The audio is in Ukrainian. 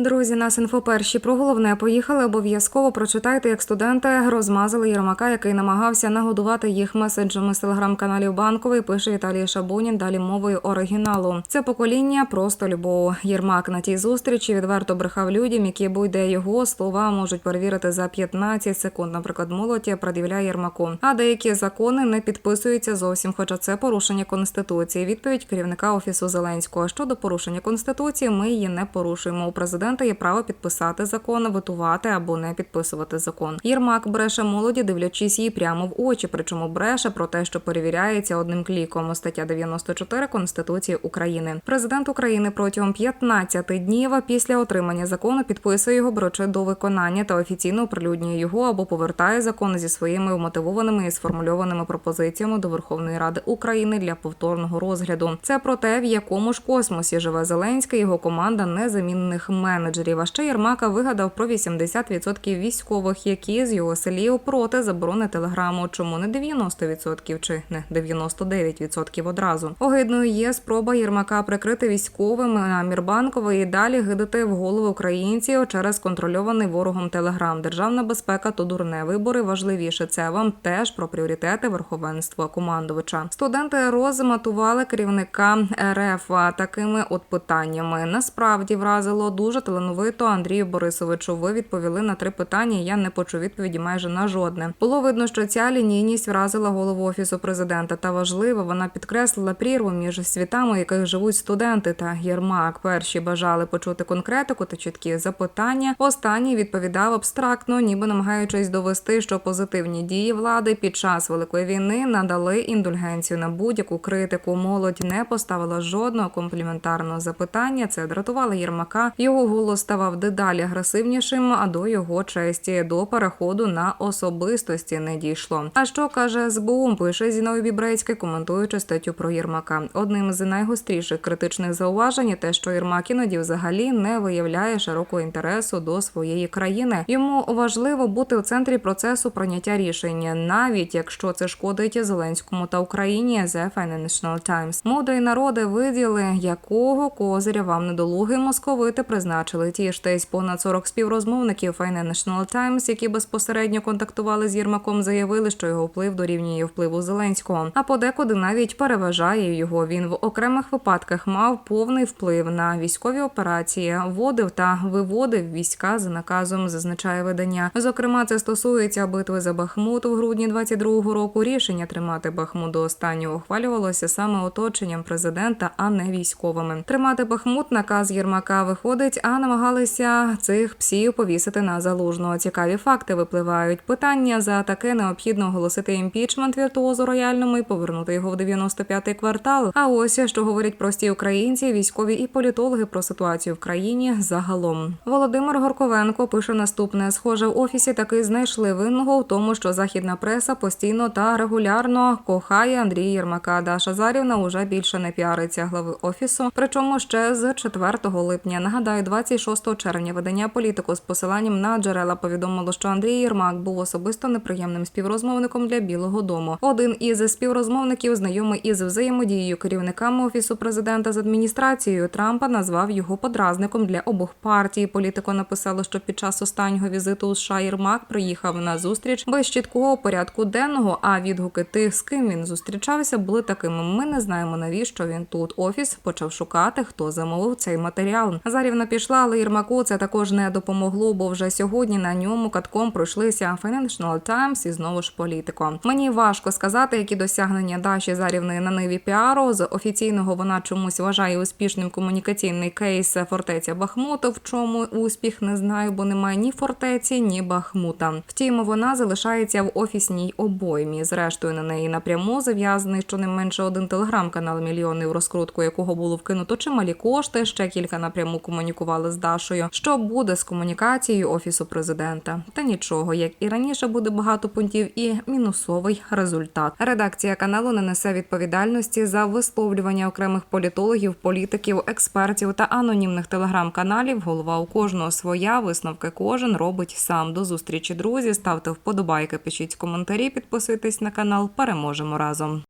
Друзі, нас інфоперші про головне поїхали. Обов'язково прочитайте, як студенти розмазали Єрмака, який намагався нагодувати їх меседжами з телеграм-каналів банковий. Пише Віталій Шабунін. Далі мовою оригіналу. Це покоління просто любов. Єрмак на тій зустрічі відверто брехав людям, які будь-де його слова можуть перевірити за 15 секунд. Наприклад, молоді пред'являє Єрмаку. А деякі закони не підписуються зовсім, хоча це порушення конституції. Відповідь керівника офісу Зеленського щодо порушення конституції. Ми її не порушуємо. У президента є право підписати закон, витувати або не підписувати закон. Єрмак бреше молоді, дивлячись їй прямо в очі. Причому бреше про те, що перевіряється одним кліком. Стаття 94 Конституції України. Президент України протягом 15 днів після отримання закону підписує його, беручи до виконання та офіційно оприлюднює його або повертає закон зі своїми вмотивованими і сформульованими пропозиціями до Верховної Ради України для повторного розгляду. Це про те, в якому ж космосі живе Зеленський, його команда незамінних менеджерів. А ще Єрмака вигадав про 80% військових, які з його слів проти заборони телеграму. Чому не 90% чи не 99% одразу? Огидною є спроба Єрмака прикрити військовим намір банкової і далі гидати в голови українців через контрольований ворогом телеграм. Державна безпека то дурне вибори важливіше. Це вам теж про пріоритети верховенства командувача. Студенти розматували керівника РФ такими от питаннями. Насправді вразило дуже талановито Андрію Борисовичу. Ви відповіли на три питання. Я не почув відповіді майже на жодне. Було видно, що ця лінійність вразила голову офісу президента. Та важливо, вона підкреслила прірву між світами, у яких живуть студенти та Єрмак. Перші бажали почути конкретику та чіткі запитання. Останній відповідав абстрактно, ніби намагаючись довести, що позитивні дії влади під час великої війни надали індульгенцію на будь-яку критику. Молодь не поставила жодного компліментарного запитання. Це дратувало Єрмака. Його голос ставав дедалі агресивнішим, а до його честі до переходу на особистості не дійшло. А що каже СБУ? Пише Зіновій Бібрецький, коментуючи статтю про Єрмака. Одним з найгостріших критичних зауважень те, що Єрмак іноді взагалі не виявляє широкого інтересу до своєї країни. Йому важливо бути у центрі процесу прийняття рішення, навіть якщо це шкодить Зеленському та Україні. The Financial Times. Мудрий народи виділи, якого козиря вам недолуги московити призначили. Ті ж тесь понад 40 співрозмовників Financial Times, які безпосередньо контактували з Єрмаком, заявили, що його вплив дорівнює впливу Зеленського. А подекуди навіть переважає його. Він в окремих випадках мав повний вплив на військові операції, вводив та виводив війська за наказом, зазначає видання. Зокрема, це стосується битви за Бахмут у грудні 22-го року. Рішення тримати Бахмут до останнього ухвалювалося саме оточенням президента, а не військовими. Тримати Бахмут наказ Єрмака виходить, а намагалися цих псів повісити на залужного. Цікаві факти випливають. Питання за таке необхідно оголосити імпічмент віртуозу рояльному і повернути його в 95-й квартал. А ось що говорять прості українці, військові і політологи про ситуацію в країні загалом. Володимир Горковенко пише наступне: схоже, в офісі таки знайшли винного в тому, що західна преса постійно та регулярно кохає Андрія Єрмака. Даша Зарівна уже більше не піариться глави офісу. Причому ще з 4 липня. Нагадаю, 26 червня видання політику з посиланням на джерела повідомило, що Андрій Єрмак був особисто неприємним співрозмовником для Білого Дому. Один із співрозмовників, знайомий із взаємодією керівниками офісу президента з адміністрацією Трампа, назвав його подразником для обох партій. Політико написало, що під час останнього візиту у США Єрмак приїхав на зустріч без чіткого порядку денного. А відгуки тих, з ким він зустрічався, були такими. Ми не знаємо навіщо він тут. Офіс почав шукати, хто замовив цей матеріал. Зарівна пішла, але Єрмаку це також не допомогло, бо вже сьогодні на ньому катком пройшлися Financial Times і знову ж політико. Мені важко сказати, які досягнення Даші Зарівної на ниві піару. З офіційного вона чомусь вважає успішним комунікаційний кейс фортеця Бахмута. В чому успіх не знаю, бо немає ні фортеці, ні Бахмута. Втім, вона залишається в офісній обоймі. Зрештою, на неї напряму зав'язаний щонайменше один телеграм-канал, мільйони в розкрутку якого було вкинуто чималі кошти. Ще кілька напряму комунікували з Дашою. Що буде з комунікацією офісу президента? Та нічого, як і раніше, буде багато пунктів і мінусовий результат. Редакція каналу не несе відповідальності за висловлювання окремих політологів, політиків, експертів та анонімних телеграм-каналів. Голова у кожного своя висновки кожен робить сам. До зустрічі, друзі. Ставте вподобайки, пишіть коментарі, підписуйтесь на канал. Переможемо разом.